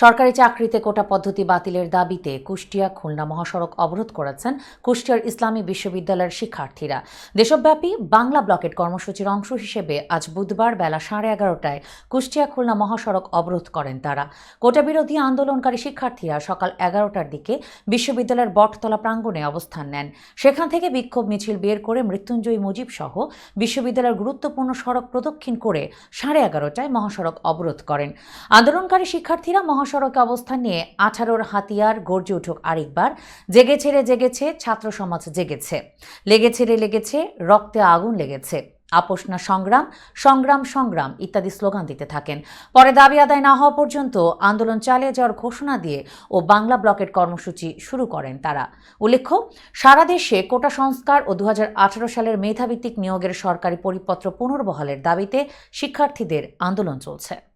সরকারি চাকরিতে কোটা পদ্ধতি বাতিলের দাবিতে কুষ্টিয়া খুলনা মহাসড়ক অবরোধ করেছেন কুষ্টিয়ার ইসলামী বিশ্ববিদ্যালয়ের শিক্ষার্থীরা। দেশব্যাপী বাংলা ব্লকেট কর্মসূচির অংশ হিসেবে আজ বুধবার বেলা সাড়ে এগারোটায় কুষ্টিয়া খুলনা মহাসড়ক অবরোধ করেন তারা। কোটা বিরোধী আন্দোলনকারী শিক্ষার্থীরা সকাল এগারোটার দিকে বিশ্ববিদ্যালয়ের বটতলা প্রাঙ্গণে অবস্থান নেন। সেখান থেকে বিক্ষোভ মিছিল বের করে মৃত্যুঞ্জয়ী মুজিব সহ বিশ্ববিদ্যালয়ের গুরুত্বপূর্ণ সড়ক প্রদক্ষিণ করে সাড়ে এগারোটায় মহাসড়ক অবরোধ করেন। আন্দোলনকারী শিক্ষার্থীরা মহাসড়কে অবস্থান নিয়ে আঠারোর হাতিয়ার গর্জে উঠুক আরেকবার। জেগেছে রে জেগেছে, ছাত্র সমাজ জেগেছে। লেগেছে রে লেগেছে, রক্তে আগুন লেগেছে। আপোষ না সংগ্রাম সংগ্রাম সংগ্রাম ইত্যাদি স্লোগান দিতে থাকেন। পরে দাবি আদায় না হওয়া পর্যন্ত আন্দোলন চালিয়ে যাওয়ার ঘোষণা দিয়ে ও বাংলা ব্লকের কর্মসূচি শুরু করেন তারা। উল্লেখ্য, সারা দেশে কোটা সংস্কার ও দু হাজার আঠারো সালের মেধাভিত্তিক নিয়োগের সরকারি পরিপত্র পুনর্বহালের দাবিতে শিক্ষার্থীদের আন্দোলন চলছে।